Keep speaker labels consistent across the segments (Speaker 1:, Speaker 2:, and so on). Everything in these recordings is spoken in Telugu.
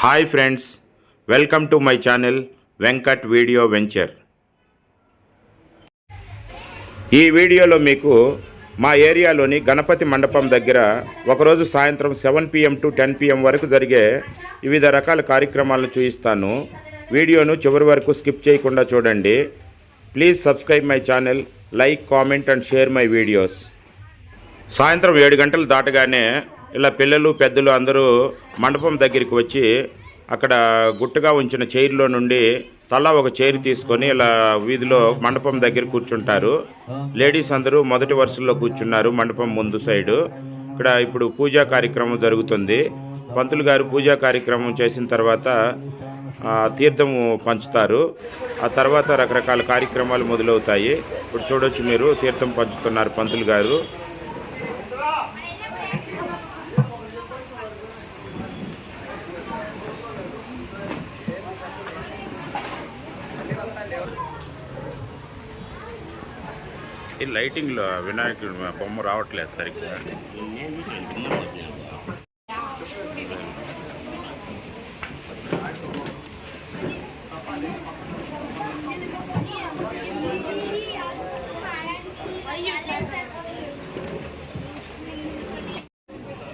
Speaker 1: Hi friends welcome to my channel Venkat video venture. ఈ వీడియోలో మీకు మా ఏరియాలోని గణపతి మండపం దగ్గర ఒకరోజు సాయంత్రం seven PM to ten PM వరకు జరిగే వివిధ రకాల కార్యక్రమాలను చూపిస్తాను వీడియోను చివరి వరకు స్కిప్ చేయకుండా చూడండి. Please subscribe my channel like comment and share my videos. సాయంత్రం ఏడు గంటలు దాటగానే ఇలా పిల్లలు పెద్దలు అందరూ మండపం దగ్గరికి వచ్చి అక్కడ గుట్టగా ఉంచిన చైర్లో నుండి తలా ఒక చైర్ తీసుకొని ఇలా వీధిలో మండపం దగ్గర కూర్చుంటారు. లేడీస్ అందరూ మొదటి వరుసలో కూర్చున్నారు మండపం ముందు సైడు. ఇక్కడ ఇప్పుడు పూజా కార్యక్రమం జరుగుతుంది. పంతులు గారు పూజా కార్యక్రమం చేసిన తర్వాత తీర్థము పంచుతారు. ఆ తర్వాత రకరకాల కార్యక్రమాలు మొదలవుతాయి. ఇప్పుడు చూడొచ్చు మీరు తీర్థం పంచుతున్నారు పంతులు గారు. ఈ లైటింగ్లో వినాయకుడు బొమ్మ రావట్లేదు సరిగ్గా.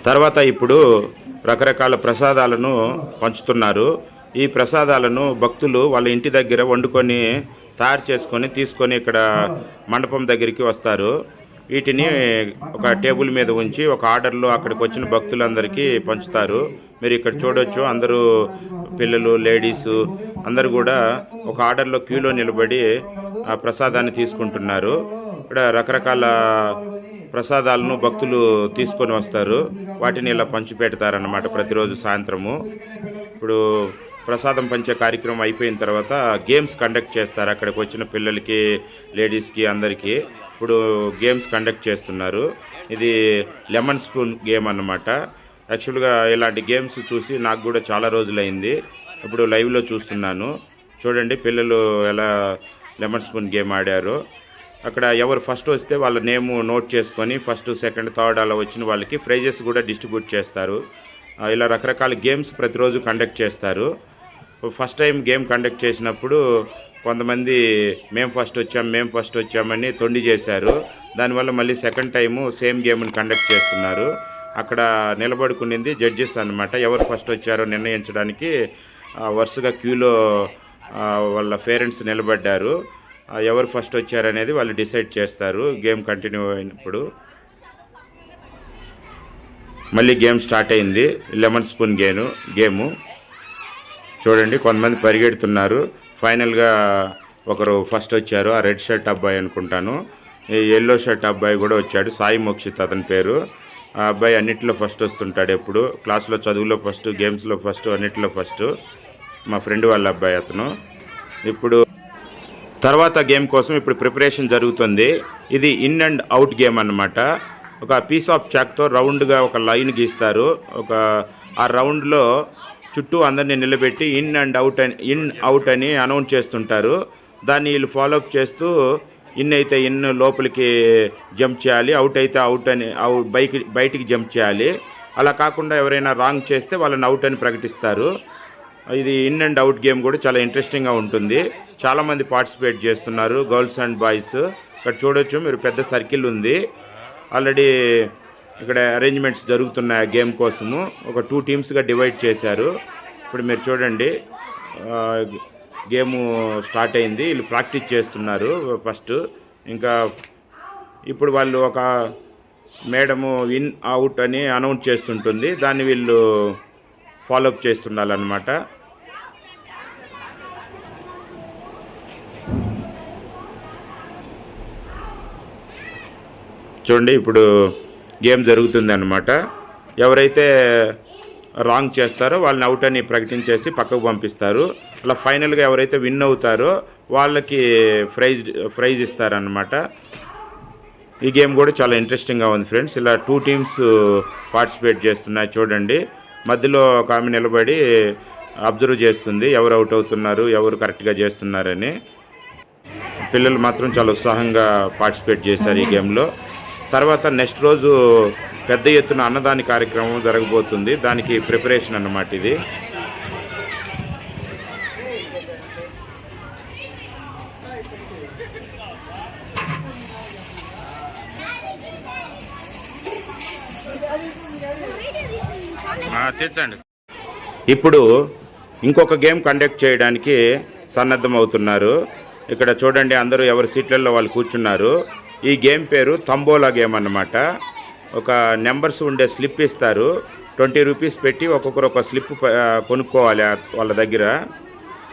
Speaker 1: తర్వాత ఇప్పుడు రకరకాల ప్రసాదాలను పంచుతున్నారు. ఈ ప్రసాదాలను భక్తులు వాళ్ళ ఇంటి దగ్గర వండుకొని తయారు చేసుకొని తీసుకొని ఇక్కడ మండపం దగ్గరికి వస్తారు. వీటిని ఒక టేబుల్ మీద ఉంచి ఒక ఆర్డర్లో అక్కడికి వచ్చిన భక్తులందరికీ పంచుతారు. మీరు ఇక్కడ చూడొచ్చు అందరూ పిల్లలు లేడీస్ అందరూ కూడా ఒక ఆర్డర్లో క్యూలో నిలబడి ఆ ప్రసాదాన్ని తీసుకుంటున్నారు. ఇక్కడ రకరకాల ప్రసాదాలను భక్తులు తీసుకొని వస్తారు. వాటిని ఇలా పంచి పెడతారన్నమాట ప్రతిరోజు సాయంత్రము. ఇప్పుడు ప్రసాదం పంచే కార్యక్రమం అయిపోయిన తర్వాత గేమ్స్ కండక్ట్ చేస్తారు. అక్కడికి వచ్చిన పిల్లలకి లేడీస్కి అందరికీ ఇప్పుడు గేమ్స్ కండక్ట్ చేస్తున్నారు. ఇది లెమన్ స్పూన్ గేమ్ అన్నమాట. యాక్చువల్గా ఇలాంటి గేమ్స్ చూసి నాకు కూడా చాలా రోజులైంది. ఇప్పుడు లైవ్లో చూస్తున్నాను. చూడండి పిల్లలు ఎలా లెమన్ స్పూన్ గేమ్ ఆడారు. అక్కడ ఎవరు ఫస్ట్ వస్తే వాళ్ళ నేమ్ నోట్ చేసుకొని ఫస్ట్ సెకండ్ థర్డ్ అలా వచ్చిన వాళ్ళకి ప్రైజెస్ కూడా డిస్ట్రిబ్యూట్ చేస్తారు. ఇలా రకరకాల గేమ్స్ ప్రతిరోజు కండక్ట్ చేస్తారు. ఫస్ట్ టైం గేమ్ కండక్ట్ చేసినప్పుడు కొంతమంది మేము ఫస్ట్ వచ్చాం మేము ఫస్ట్ వచ్చామని తొండి చేశారు. దానివల్ల మళ్ళీ సెకండ్ టైము సేమ్ గేమ్ని కండక్ట్ చేస్తున్నారు. అక్కడ నిలబడుకునింది జడ్జెస్ అన్నమాట. ఎవరు ఫస్ట్ వచ్చారో నిర్ణయించడానికి వరుసగా క్యూలో వాళ్ళ పేరెంట్స్ నిలబడ్డారు. ఎవరు ఫస్ట్ వచ్చారనేది వాళ్ళు డిసైడ్ చేస్తారు గేమ్ కంటిన్యూ అయినప్పుడు. మళ్ళీ గేమ్ స్టార్ట్ అయింది. Lemon spoon గేను game. చూడండి కొంతమంది పరిగెడుతున్నారు. ఫైనల్గా ఒకరు ఫస్ట్ వచ్చారు. ఆ రెడ్ షర్ట్ అబ్బాయి అనుకుంటాను. ఈ ఎల్లో షర్ట్ అబ్బాయి కూడా వచ్చాడు. సాయి మోక్షిత్ అతని పేరు. ఆ అబ్బాయి అన్నిటిలో ఫస్ట్ వస్తుంటాడు ఎప్పుడు. క్లాస్లో చదువులో ఫస్ట్ గేమ్స్లో ఫస్ట్ అన్నిటిలో ఫస్ట్. మా ఫ్రెండ్ వాళ్ళ అబ్బాయి అతను. ఇప్పుడు తర్వాత గేమ్ కోసం ఇప్పుడు ప్రిపరేషన్ జరుగుతుంది. ఇది ఇన్ అండ్ అవుట్ గేమ్ అన్నమాట. ఒక పీస్ ఆఫ్ చాక్తో రౌండ్గా ఒక లైన్ గీస్తారు. ఒక ఆ రౌండ్లో చుట్టూ అందరినీ నిలబెట్టి ఇన్ అండ్ అవుట్ అని ఇన్ అవుట్ అని అనౌన్స్ చేస్తుంటారు. దాన్ని వీళ్ళు ఫాలోఅప్ చేస్తూ ఇన్ అయితే ఇన్ లోపలికి జంప్ చేయాలి అవుట్ అయితే అవుట్ అని అవుట్ బైక్ బయటికి జంప్ చేయాలి. అలా కాకుండా ఎవరైనా రాంగ్ చేస్తే వాళ్ళని అవుట్ అని ప్రకటిస్తారు. ఇది ఇన్ అండ్ అవుట్ గేమ్ కూడా చాలా ఇంట్రెస్టింగ్గా ఉంటుంది. చాలామంది పార్టిసిపేట్ చేస్తున్నారు గర్ల్స్ అండ్ బాయ్స్ ఇక్కడ చూడొచ్చు మీరు పెద్ద సర్కిల్ ఉంది. ఆల్రెడీ ఇక్కడ అరేంజ్మెంట్స్ జరుగుతున్నాయి ఆ గేమ్ కోసము. ఒక టూ టీమ్స్గా డివైడ్ చేశారు. ఇప్పుడు మీరు చూడండి గేము స్టార్ట్ అయింది. వీళ్ళు ప్రాక్టీస్ చేస్తున్నారు ఫస్ట్. ఇంకా ఇప్పుడు వాళ్ళు ఒక మేడము ఇన్ అవుట్ అని అనౌన్స్ చేస్తుంటుంది. దాన్ని వీళ్ళు ఫాలోఅప్ చేస్తుండాలన్నమాట చూడండి ఇప్పుడు గేమ్ జరుగుతుందన్నమాట. ఎవరైతే రాంగ్ చేస్తారో వాళ్ళని అవుట్ అని ప్రకటించేసి పక్కకు పంపిస్తారు. అలా ఫైనల్గా ఎవరైతే విన్ అవుతారో వాళ్ళకి ప్రైజ్ ప్రైజ్ ఇస్తారనమాట ఈ గేమ్ కూడా చాలా ఇంట్రెస్టింగ్గా ఉంది ఫ్రెండ్స్. ఇలా టూ టీమ్స్ పార్టిసిపేట్ చేస్తున్నాయి చూడండి. మధ్యలో ఒక ఆమె నిలబడి అబ్జర్వ్ చేస్తుంది ఎవరు అవుట్ అవుతున్నారు ఎవరు కరెక్ట్గా చేస్తున్నారని. పిల్లలు మాత్రం చాలా ఉత్సాహంగా పార్టిసిపేట్ చేశారు ఈ గేమ్లో. తర్వాత నెక్స్ట్ రోజు పెద్ద ఎత్తున అన్నదాని కార్యక్రమం జరగబోతుంది. దానికి ప్రిపరేషన్ అన్నమాట ఇది. ఇప్పుడు ఇంకొక గేమ్ కండక్ట్ చేయడానికి సన్నద్ధం అవుతున్నారు ఇక్కడ చూడండి అందరూ ఎవరి సీట్లలో వాళ్ళు కూర్చున్నారు. ఈ గేమ్ పేరు తంబోలా గేమ్ అన్నమాట. ఒక నెంబర్స్ ఉండే స్లిప్ ఇస్తారు. ట్వంటీ రూపీస్ పెట్టి ఒక్కొక్కరు ఒక స్లిప్ కొనుక్కోవాలి వాళ్ళ దగ్గర.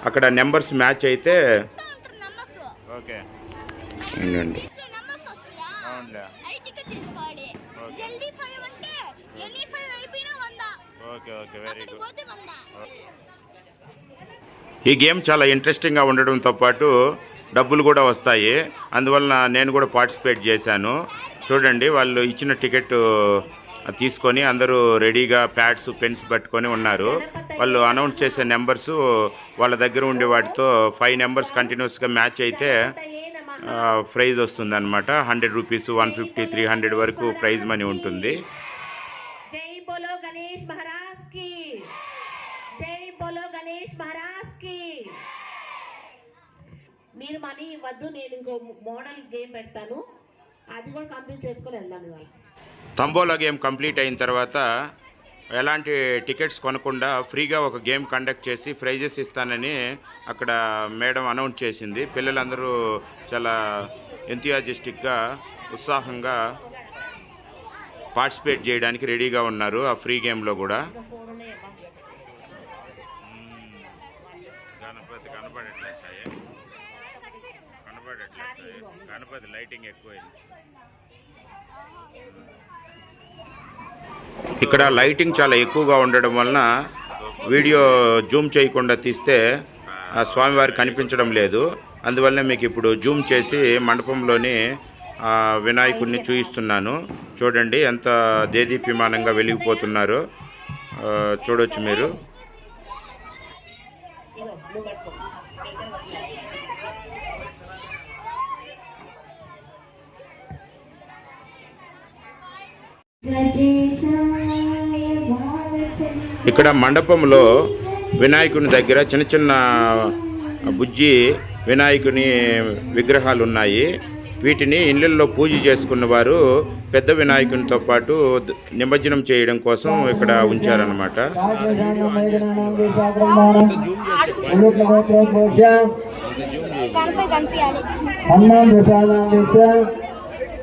Speaker 1: అక్కడ నెంబర్స్ మ్యాచ్ అయితే ఓకే. ఈ గేమ్ చాలా ఇంట్రెస్టింగ్గా ఉండడంతో పాటు డబ్బులు కూడా వస్తాయి. అందువలన నేను కూడా పార్టిసిపేట్ చేశాను. చూడండి వాళ్ళు ఇచ్చిన టికెట్ తీసుకొని అందరూ రెడీగా ప్యాడ్స్ పెన్స్ పట్టుకొని ఉన్నారు. వాళ్ళు అనౌన్స్ చేసే నెంబర్స్ వాళ్ళ దగ్గర ఉండే వాటితో ఫైవ్ నెంబర్స్ కంటిన్యూస్గా మ్యాచ్ అయితే ప్రైజ్ వస్తుంది అనమాట hundred rupees one fifty three hundred వరకు ప్రైజ్ మనీ ఉంటుంది.
Speaker 2: జై బోలో గణేష్ మహారాజ్కి జై బోలో గణేష్ మహారాజ్కి మీరు మనీ ఇవ్వద్దు నేను ఇంకో మోడల్ గేమ్ పెడతాను. అది కూడా కంప్లీట్ చేసుకుని వెళ్దాం ఇవాళ.
Speaker 1: తంబోలా గేమ్ కంప్లీట్ అయిన తర్వాత ఎలాంటి టికెట్స్ కొనకుండా ఫ్రీగా ఒక గేమ్ కండక్ట్ చేసి ప్రైజెస్ ఇస్తానని అక్కడ మేడం అనౌన్స్ చేసింది. పిల్లలందరూ చాలా ఎంతియాజిస్టిక్గా ఉత్సాహంగా పార్టిసిపేట్ చేయడానికి రెడీగా ఉన్నారు ఆ ఫ్రీ గేమ్లో కూడా గణపతి కనపడట్లేదు కనపడట్లేదు గణపతి లైటింగ్ ఎక్కువైంది. ఇక్కడ లైటింగ్ చాలా ఎక్కువగా ఉండడం వలన వీడియో జూమ్ చేయకుండా తీస్తే ఆ స్వామివారి కనిపించడం లేదు. అందువల్ల మీకు ఇప్పుడు జూమ్ చేసి మండపంలోని ఆ వినాయకుడిని చూపిస్తున్నాను చూడండి ఎంత దేదీప్యమానంగా వెలిగిపోతున్నారో. చూడొచ్చు మీరు. ఇక్కడ మండపంలో వినాయకుని దగ్గర చిన్న చిన్న బుజ్జి వినాయకుని విగ్రహాలు ఉన్నాయి. వీటిని ఇళ్ళల్లో పూజ చేసుకున్న వారు పెద్ద వినాయకునితో పాటు నిమజ్జనం చేయడం కోసం ఇక్కడ ఉంచారనమాట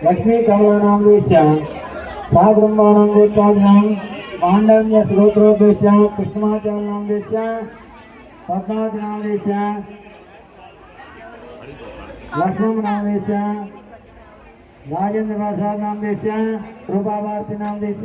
Speaker 3: లక్ష్మీ కమలానాం साब्रह्माणं गोत्राज्ञां माण्डव्यस्रोत्रोद्देश्य कृष्णमाचार्यान्देश्य पद्माचनादेश राजेन्द्र प्रसाद नामदेश रूपाभारती
Speaker 1: नामदेश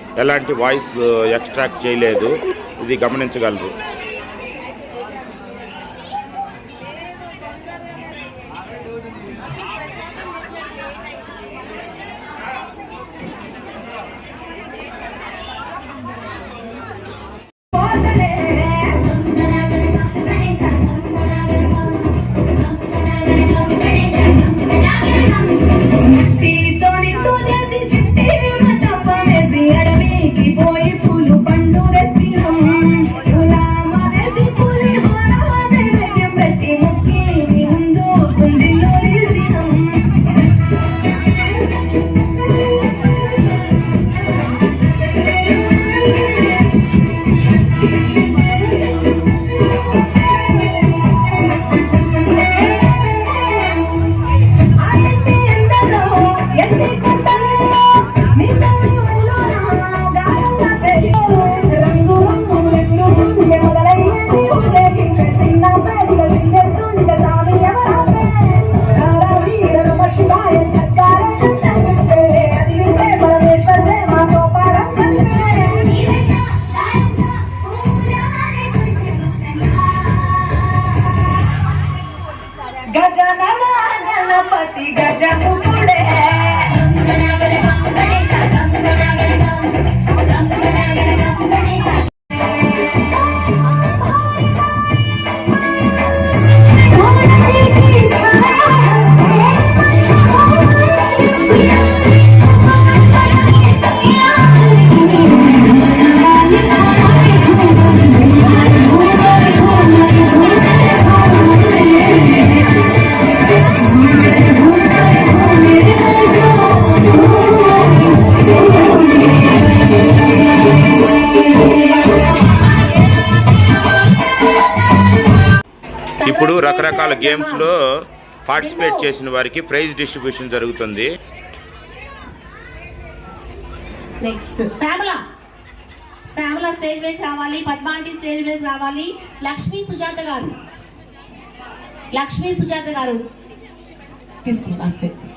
Speaker 1: ఎలాంటి వాయిస్ uh, ఎక్స్ట్రాక్ట్ చేయలేదు. ఇది గమనించగలరు.
Speaker 4: గజనన గణపతి గజముఖుడే
Speaker 1: రకరకాల గేమ్స్లో పార్టిసిపేట్ చేసిన వారికి ప్రైజ్ డిస్ట్రిబ్యూషన్ జరుగుతుంది.
Speaker 2: నెక్స్ట్ శ్యామల శ్యామల స్టేజ్ మీదకి రావాలి. పద్మాంటి స్టేజ్ రావాలి. లక్ష్మీ సుజాత గారు. లక్ష్మీ సుజాత గారు. స్టేజ్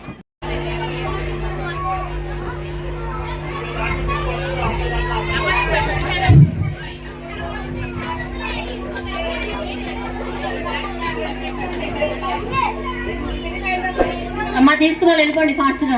Speaker 2: అమ్మ తీసుకుని వెళ్ళిపోండి ఫాస్ట్గా.